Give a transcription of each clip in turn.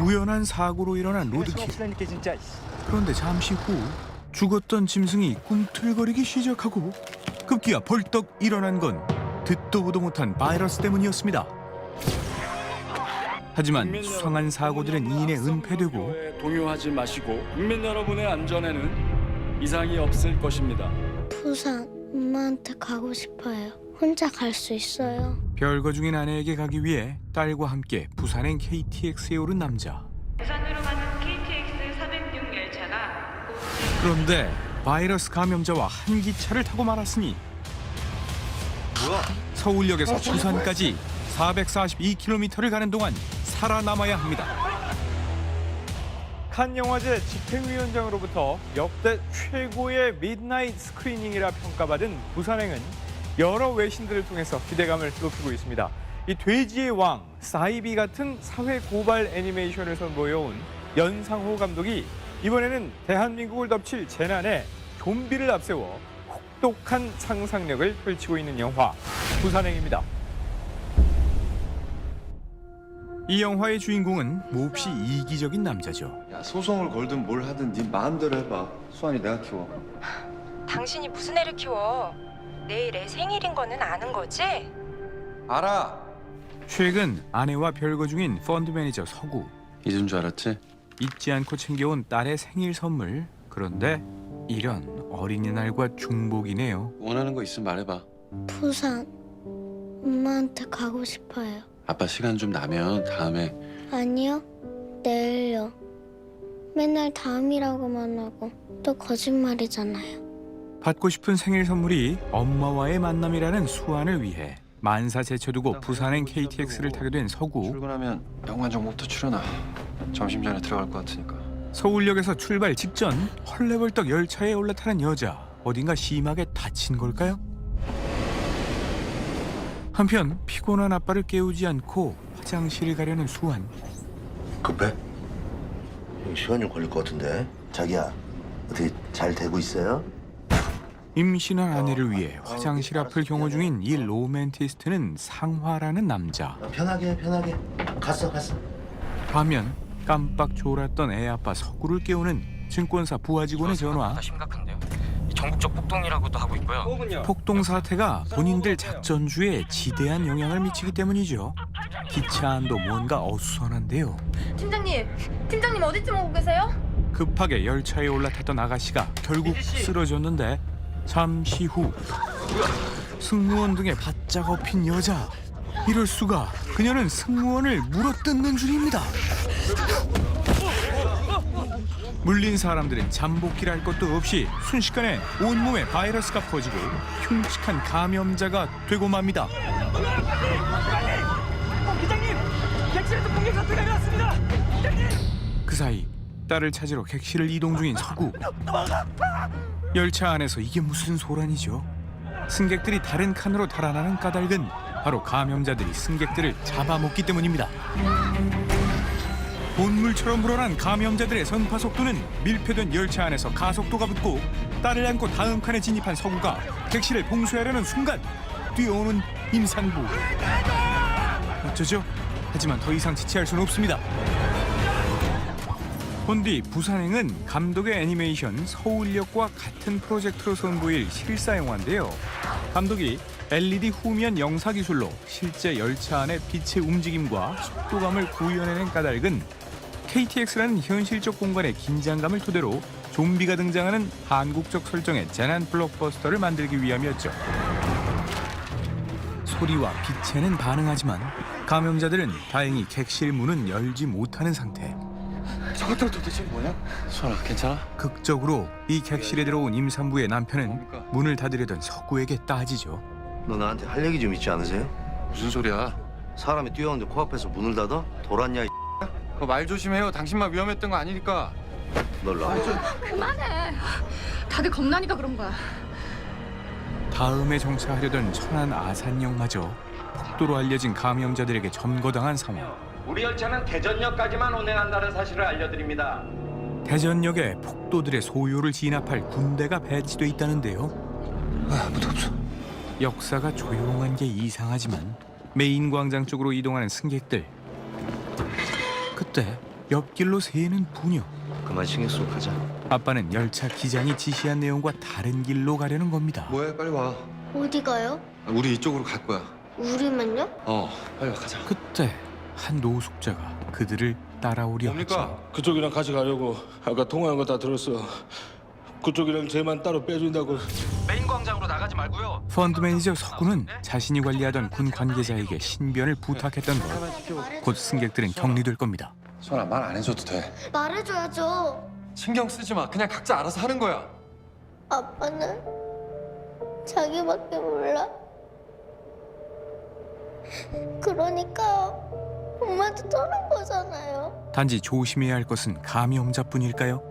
우연한 사고로 일어난 로드킬. 진짜. 그런데 잠시 후 죽었던 짐승이 꿈틀거리기 시작하고 급기야 벌떡 일어난 건 듣도 보도 못한 바이러스 때문이었습니다. 하지만 수상한 사고들은 이내 은폐되고 동요하지 마시고 국민 여러분의 안전에는 이상이 없을 것입니다. 부산 엄마한테 가고 싶어요. 혼자 갈 수 있어요. 별거 중인 아내에게 가기 위해 딸과 함께 부산행 KTX에 오른 남자. 부산으로 가는 KTX 406 열차가 그런데 바이러스 감염자와 한 기차를 타고 말았으니 서울역에서 부산까지 442km를 가는 동안 살아남아야 합니다. 칸 영화제 집행위원장으로부터 역대 최고의 미드나잇 스크리닝이라 평가받은 부산행은 여러 외신들을 통해서 기대감을 높이고 있습니다. 이 돼지의 왕, 사이비 같은 사회 고발 애니메이션을 선보여온 연상호 감독이 이번에는 대한민국을 덮칠 재난에 좀비를 앞세워 혹독한 상상력을 펼치고 있는 영화 부산행입니다. 이 영화의 주인공은 몹시 이기적인 남자죠. 야 소송을 걸든 뭘 하든 네 마음대로 해봐 수환이 내가 키워 당신이 무슨 애를 키워? 내일 애 생일인 거는 아는 거지? 알아 최근 아내와 별거 중인 펀드 매니저 서구. 잊은 줄 알았지? 잊지 않고 챙겨온 딸의 생일 선물. 그런데 이런 어린이날과 중복이네요. 원하는 거 있으면 말해봐. 부산 엄마한테 가고 싶어요. 아빠 시간 좀 나면 다음에 아니요. 내일요. 맨날 다음이라고만 하고 또 거짓말이잖아요. 받고 싶은 생일 선물이 엄마와의 만남이라는 수완을 위해 만사 제쳐두고 부산행 KTX를 타게 된 서구. 출근하면 영화 정보부터 출연하 점심 전에 들어갈 것 같으니까 서울역에서 출발 직전 헐레벌떡 열차에 올라타는 여자 어딘가 심하게 다친 걸까요? 한편 피곤한 아빠를 깨우지 않고 화장실을 가려는 수환 급해? 형 시간 좀 걸릴 것 같은데 자기야 어떻게 잘 되고 있어요? 임신한 아내를 위해 화장실 앞을 경호 중인 이 로맨티스트는 상화라는 남자. 어, 편하게 편하게. 갔어 갔어. 반면 깜빡 졸았던 애 아빠 서구를 깨우는 증권사 부하 직원의 전화. 심각한데요. 전국적 폭동이라고도 하고 있고요. 폭동 사태가 본인들 작전주에 지대한 영향을 미치기 때문이죠. 기차 안도 뭔가 어수선한데요. 팀장님, 팀장님 어디쯤 오고 계세요? 급하게 열차에 올라탔던 아가씨가 결국 쓰러졌는데 잠시 후 승무원 등에 바짝 업힌 여자. 이럴 수가 그녀는 승무원을 물어뜯는 줄입니다. 물린 사람들은 잠복기를 할 것도 없이 순식간에 온몸에 바이러스가 퍼지고 흉측한 감염자가 되고 맙니다. 그 사이 딸을 찾으러 객실을 이동 중인 서구 열차 안에서 이게 무슨 소란이죠? 승객들이 다른 칸으로 달아나는 까닭은 바로 감염자들이 승객들을 잡아먹기 때문입니다. 본물처럼 불어난 감염자들의 전파 속도는 밀폐된 열차 안에서 가속도가 붙고 딸을 안고 다음 칸에 진입한 서구가 객실을 봉쇄하려는 순간 뛰어오는 임산부. 어쩌죠? 하지만 더 이상 지체할 수는 없습니다. 본디 부산행은 감독의 애니메이션 서울역과 같은 프로젝트로 선보일 실사 영화인데요. 감독이 LED 후면 영사 기술로 실제 열차 안의 빛의 움직임과 속도감을 구현해낸 까닭은 KTX라는 현실적 공간의 긴장감을 토대로 좀비가 등장하는 한국적 설정의 재난 블록버스터를 만들기 위함이었죠. 소리와 빛에는 반응하지만 감염자들은 다행히 객실 문은 열지 못하는 상태. 저것들 도대체 뭐냐? 수아라 괜찮아? 극적으로 이 객실에 들어온 임산부의 남편은 문을 닫으려던 석구에게 따지죠. 너 나한테 할 얘기 좀 있지 않으세요? 무슨 소리야? 사람이 뛰어오는데 코앞에서 문을 닫아? 돌았냐 이 그거 말 조심해요 당신만 위험했던 거 아니니까 널 놔. 다들 겁나니까 그런 거야. 다음에 정차하려던 천안 아산역마저 폭도로 알려진 감염자들에게 점거당한 상황. 우리 열차는 대전역까지만 운행한다는 사실을 알려드립니다. 대전역에 폭도들의 소요를 진압할 군대가 배치돼 있다는데요. 아, 무도 없어. 역사가 조용한 게 이상하지만 메인 광장 쪽으로 이동하는 승객들 그때 옆길로 새는 부녀. 그만 신경 쓰고 가자. 아빠는 열차 기장이 지시한 내용과 다른 길로 가려는 겁니다. 뭐해 빨리 와. 어디 가요? 우리 이쪽으로 갈 거야. 우리만요? 어 빨리 와 가자. 그때 한 노숙자가 그들을 따라오려 하죠. 그쪽이랑 같이 가려고 아까 통화한 거 다 들었어. 그쪽이랑 쟤만 따로 빼준다고. 펀드 매니저 석구는 자신이 관리하던 군 관계자에게 신변을 부탁했던 것. 곧 승객들은 격리될 겁니다. 수환아 말 안 해줘도 돼. 말해줘야죠. 신경 쓰지 마. 그냥 각자 알아서 하는 거야. 아빠는 자기밖에 몰라. 그러니까요. 엄마한테 떠난 거잖아요. 단지 조심해야 할 것은 감염자뿐일까요?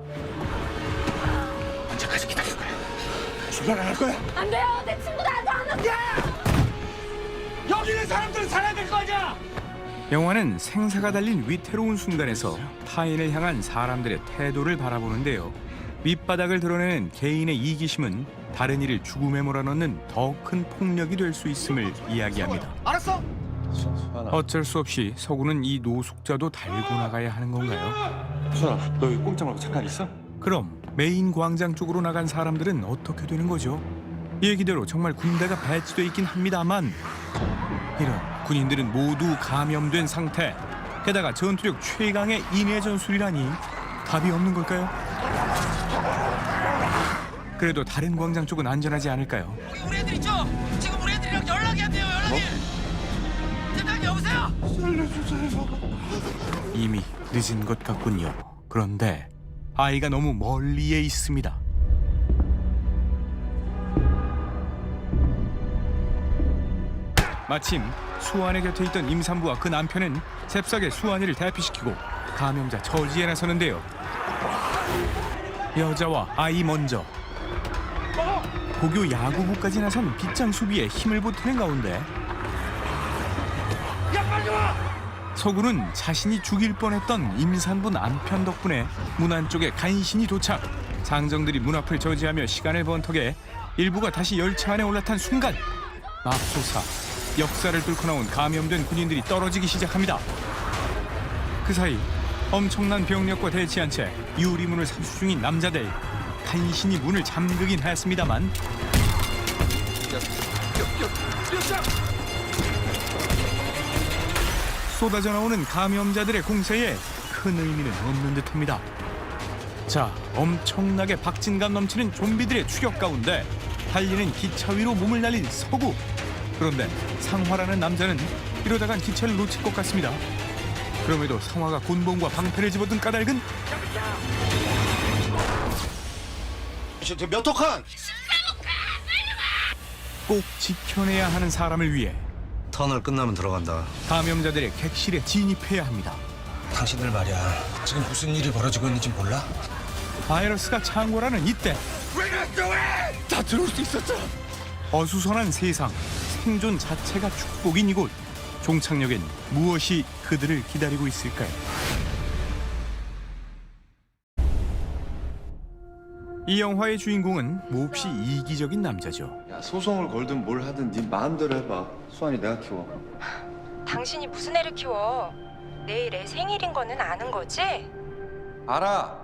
영화는 생사가 달린 위태로운 순간에서 타인을 향한 사람들의 태도를 바라보는데요. 밑바닥을 드러내는 개인의 이기심은 다른 이를 죽음에 몰아넣는 더 큰 폭력이 될 수 있음을 이야기합니다. 수, 수환아. 어쩔 수 없이 서구는 이 노숙자도 달고 나가야 하는 건가요? 수환아 너 여기 꼼짝 말고 잠깐 있어. 그럼 메인 광장 쪽으로 나간 사람들은 어떻게 되는 거죠? 얘기대로 정말 군대가 배치돼 있긴 합니다만 이런 군인들은 모두 감염된 상태 게다가 전투력 최강의 인해 전술이라니 답이 없는 걸까요? 그래도 다른 광장 쪽은 안전하지 않을까요? 우리 애들 있죠? 지금 우리 애들이랑 연락이 안 돼요 연락이 이미 늦은 것 같군요. 그런데 아이가 너무 멀리에 있습니다. 마침 수환의 곁에 있던 임산부와 그 남편은 잽싸게 수환이를 대피시키고 감염자 처지에 나서는데요. 여자와 아이 먼저 고교 야구부까지 나선 빗장 수비에 힘을 보태는 가운데 서구는 자신이 죽일 뻔했던 임산부 남편 덕분에 문 안 쪽에 간신히 도착. 장정들이 문 앞을 저지하며 시간을 번 턱에 일부가 다시 열차 안에 올라탄 순간 맙소사 역사를 뚫고 나온 감염된 군인들이 떨어지기 시작합니다. 그 사이 엄청난 병력과 대치한 채 유리문을 삼수 중인 남자들 간신히 문을 잠그긴 했습니다만 쏟아져 나오는 감염자들의 공세에 큰 의미는 없는 듯합니다. 자, 엄청나게 박진감 넘치는 좀비들의 추격 가운데 달리는 기차 위로 몸을 날린 서구. 그런데 상화라는 남자는 이러다간 기차를 놓칠 것 같습니다. 그럼에도 상화가 곤봉과 방패를 집어든 까닭은 몇 호칸? 꼭 지켜내야 하는 사람을 위해 터널 끝나면 들어간다. 감염자들의 객실에 진입해야 합니다. 당신들 말이야. 지금 무슨 일이 벌어지고 있는지 몰라? 바이러스가 창궐하는 이때 다 들어올 수 있었죠 어수선한 세상 생존 자체가 축복인 이곳 종착역엔 무엇이 그들을 기다리고 있을까요 이 영화의 주인공은 몹시 이기적인 남자죠 야 소송을 걸든 뭘 하든 네 마음대로 해봐. 수환이 내가 키워. 당신이 무슨 애를 키워? 내일 애 생일인 거는 아는 거지? 알아.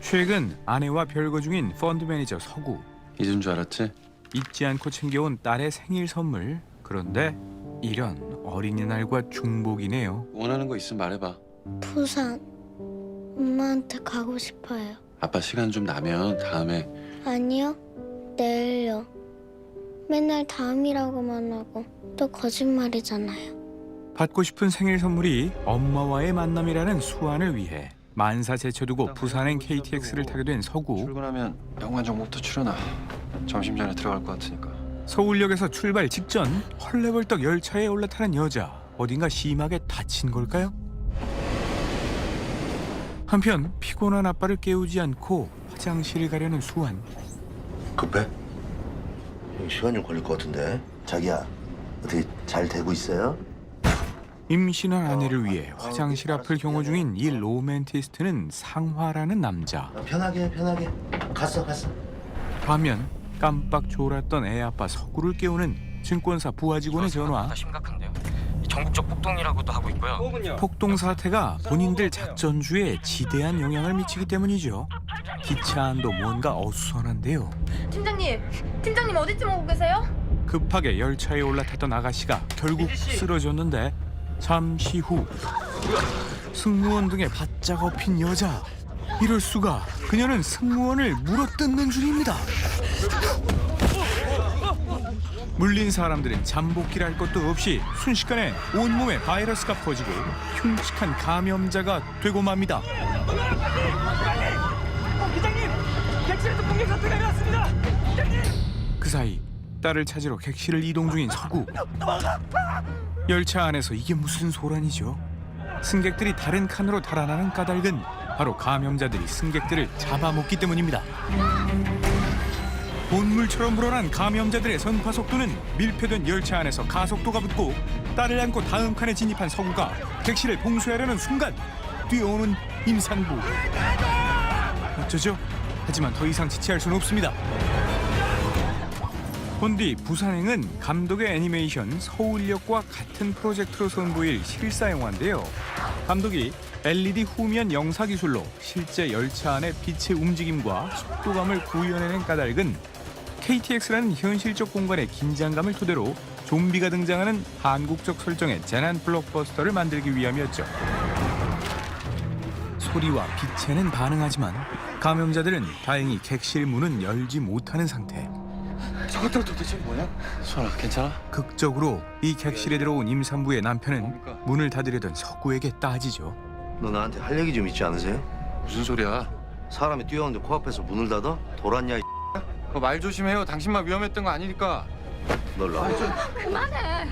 최근 아내와 별거 중인 펀드 매니저 서구 잊은 줄 알았지? 잊지 않고 챙겨온 딸의 생일 선물 그런데 이런 어린이날과 중복이네요 원하는 거 있으면 말해봐. 부산. 엄마한테 가고 싶어요. 아빠 시간 좀 나면 다음에 아니요. 내일요. 맨날 다음이라고만 하고 또 거짓말이잖아요. 받고 싶은 생일 선물이 엄마와의 만남이라는 수완을 위해 만사 제쳐두고 부산행 KTX를 타게 된 서구 출근하면 영화 정보부터 출연하. 점심 전에 들어갈 것 같으니까. 서울역에서 출발 직전 헐레벌떡 열차에 올라타는 여자 어딘가 심하게 다친 걸까요? 한편 피곤한 아빠를 깨우지 않고 화장실을 가려는 수완 급해? 형 시간 좀 걸릴 것 같은데. 자기야, 어떻게 잘 되고 있어요? 임신한 아내를 위해 화장실 앞을 경호 중인 이 로맨티스트는 상화라는 남자 어, 편하게, 편하게. 갔어, 갔어. 반면 깜빡 졸았던 애 아빠 석구를 깨우는 증권사 부하 직원의 전화 심각한데요. 전국적 폭동이라고도 하고 있고요. 폭동 사태가 본인들 작전주에 지대한 영향을 미치기 때문이죠. 기차 안도 뭔가 어수선한데요. 팀장님, 팀장님 어디쯤 오고 계세요? 급하게 열차에 올라탔던 아가씨가 결국 쓰러졌는데 잠시 후 승무원 등에 바짝 업힌 여자 이럴 수가 그녀는 승무원을 물어뜯는 중입니다 물린 사람들은 잠복기를 할 것도 없이 순식간에 온몸에 바이러스가 퍼지고 흉측한 감염자가 되고 맙니다 그 사이 딸을 찾으러 객실을 이동 중인 서구 열차 안에서 이게 무슨 소란이죠? 승객들이 다른 칸으로 달아나는 까닭은 바로 감염자들이 승객들을 잡아먹기 때문입니다. 본물처럼 불어난 감염자들의 전파 속도는 밀폐된 열차 안에서 가속도가 붙고 딸을 안고 다음 칸에 진입한 서구가 객실을 봉쇄하려는 순간 뛰어오는 임산부. 어쩌죠? 하지만 더 이상 지체할 수는 없습니다. 본디 부산행은 감독의 애니메이션 서울역과 같은 프로젝트로 선보일 실사 영화인데요. 감독이 LED 후면 영사 기술로 실제 열차 안의 빛의 움직임과 속도감을 구현해낸 까닭은 KTX라는 현실적 공간의 긴장감을 토대로 좀비가 등장하는 한국적 설정의 재난 블록버스터를 만들기 위함이었죠. 소리와 빛에는 반응하지만 감염자들은 다행히 객실 문은 열지 못하는 상태. 저것들 도대체 뭐야? 수아나 괜찮아? 극적으로 이 객실에 들어온 임산부의 남편은 문을 닫으려던 석구에게 따지죠. 너 나한테 할 얘기 좀 있지 않으세요? 무슨 소리야? 사람이 뛰어오는데 코앞에서 문을 닫아? 돌았냐? 이 말 조심해요. 당신만 위험했던 거 아니니까. 널 놔. 그만해.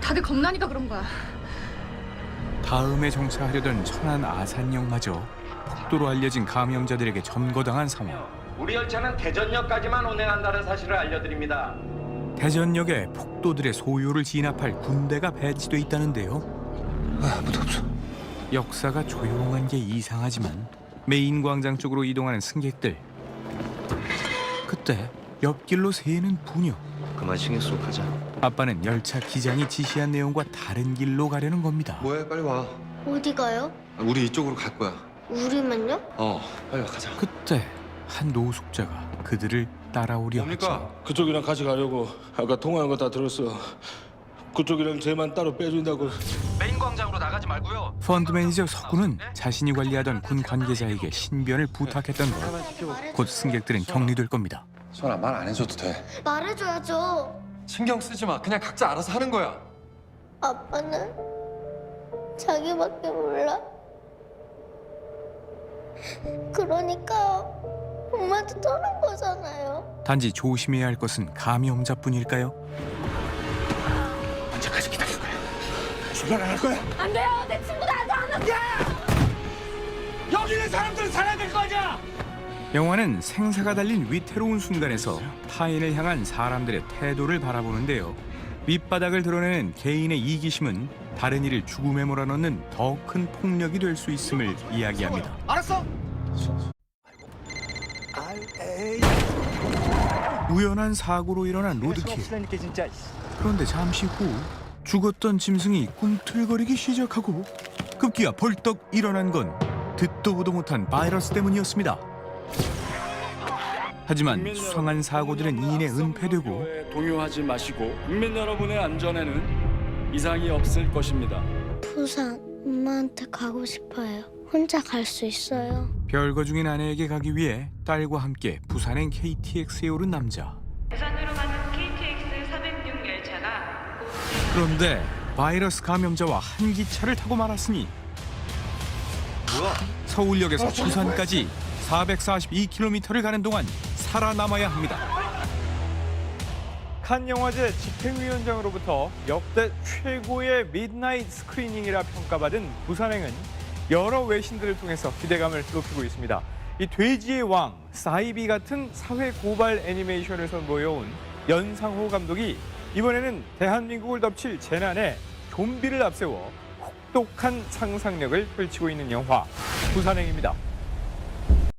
다들 겁나니까 그런 거야. 다음에 정차하려던 천안 아산역마저 폭도로 알려진 감염자들에게 점거당한 상황. 우리 열차는 대전역까지만 운행한다는 사실을 알려드립니다. 대전역에 폭도들의 소요를 진압할 군대가 배치돼 있다는데요. 아 무도 없어. 역사가 조용한 게 이상하지만 메인 광장 쪽으로 이동하는 승객들. 그때 옆길로 새는 부녀. 그만 신경 쓰고 가자. 아빠는 열차 기장이 지시한 내용과 다른 길로 가려는 겁니다. 뭐해? 빨리 와. 어디 가요? 우리 이쪽으로 갈 거야. 우리만요? 어, 빨리 와 가자. 그때 한 노숙자가 그들을 따라오려 뭡니까? 하죠. 그쪽이랑 같이 가려고 아까 통화한 거 다 들었어. 그쪽이랑 쟤만 따로 빼준다고. 메인 광장으로 나가지 말고요. 펀드 매니저 석구는 자신이 관리하던 군 관계자에게 신변을 부탁했던 것. 곧 승객들은 격리될 겁니다. 수아나 말안 해줘도 돼. 말해줘야죠. 신경 쓰지 마. 그냥 각자 알아서 하는 거야. 아빠는 자기밖에 몰라. 그러니까요. 엄마한테 떠난 거잖아요. 단지 조심해야 할 것은 감염자뿐일까요? 언제까지 기다릴 거야? 출발 안 할 거야? 안 돼요. 내 친구들 안 돼. 여기 있는 사람들은 살아야 될 거 아니야. 영화는 생사가 달린 위태로운 순간에서 타인을 향한 사람들의 태도를 바라보는데요. 밑바닥을 드러내는 개인의 이기심은 다른 이를 죽음에 몰아넣는 더 큰 폭력이 될 수 있음을 이야기합니다. 알았어. 우연한 사고로 일어난 로드킬. 그런데 잠시 후 죽었던 짐승이 꿈틀거리기 시작하고 급기야 벌떡 일어난 건 듣도 보도 못한 바이러스 때문이었습니다. 하지만 수상한 사고들은 이내 은폐되고 동요하지 마시고 국민 여러분의 안전에는 이상이 없을 것입니다. 부산 엄마한테 가고 싶어요. 혼자 갈 수 있어요. 별거 중인 아내에게 가기 위해 딸과 함께 부산행 KTX에 오른 남자. 부산으로 가는 KTX 406 열차가 그런데 바이러스 감염자와 한 기차를 타고 말았으니 서울역에서 부산까지 442km를 가는 동안 살아남아야 합니다. 칸 영화제 집행위원장으로부터 역대 최고의 미드나잇 스크리닝이라 평가받은 부산행은 여러 외신들을 통해서 기대감을 높이고 있습니다. 이 돼지의 왕, 사이비 같은 사회 고발 애니메이션을 선보여온 연상호 감독이 이번에는 대한민국을 덮칠 재난에 좀비를 앞세워 혹독한 상상력을 펼치고 있는 영화 부산행입니다.